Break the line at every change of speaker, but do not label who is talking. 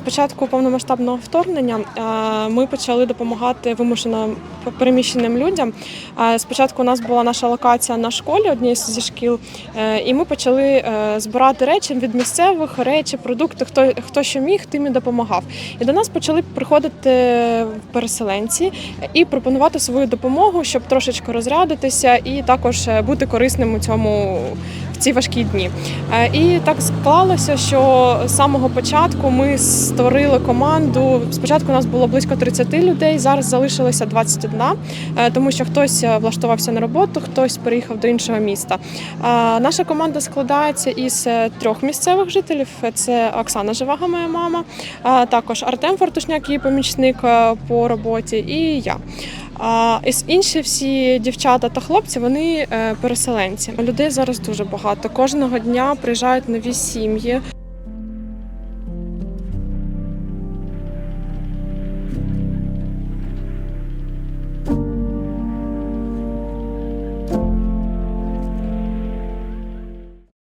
початку повномасштабного вторгнення е, ми почали допомагати вимушено переміщеним людям. Е, Спочатку у нас була наша локація на школі, однієї зі шкіл, е, і ми почали збирати речі від місцевих речі, продукти. Хто хто що міг, тим і допомагав. І до нас почали приходити переселенці і пропонувати свою допомогу, щоб трошечки розрядитися і також бути корисним у цьому ці важкі дні. Е, І так склалося, що з самого початку ми створили команду. Спочатку у нас було близько 30 людей, зараз залишилося 21, е, тому що хтось е, влаштувався на роботу, хтось переїхав до іншого міста. Наша команда складається із трьох місцевих жителів: це Оксана Живага, моя мама, також Артем Фортушняк, її помічник по роботі, і я. А інші всі дівчата та хлопці вони е, переселенці. Людей зараз дуже багато. Кожного дня приїжджають нові сім'ї.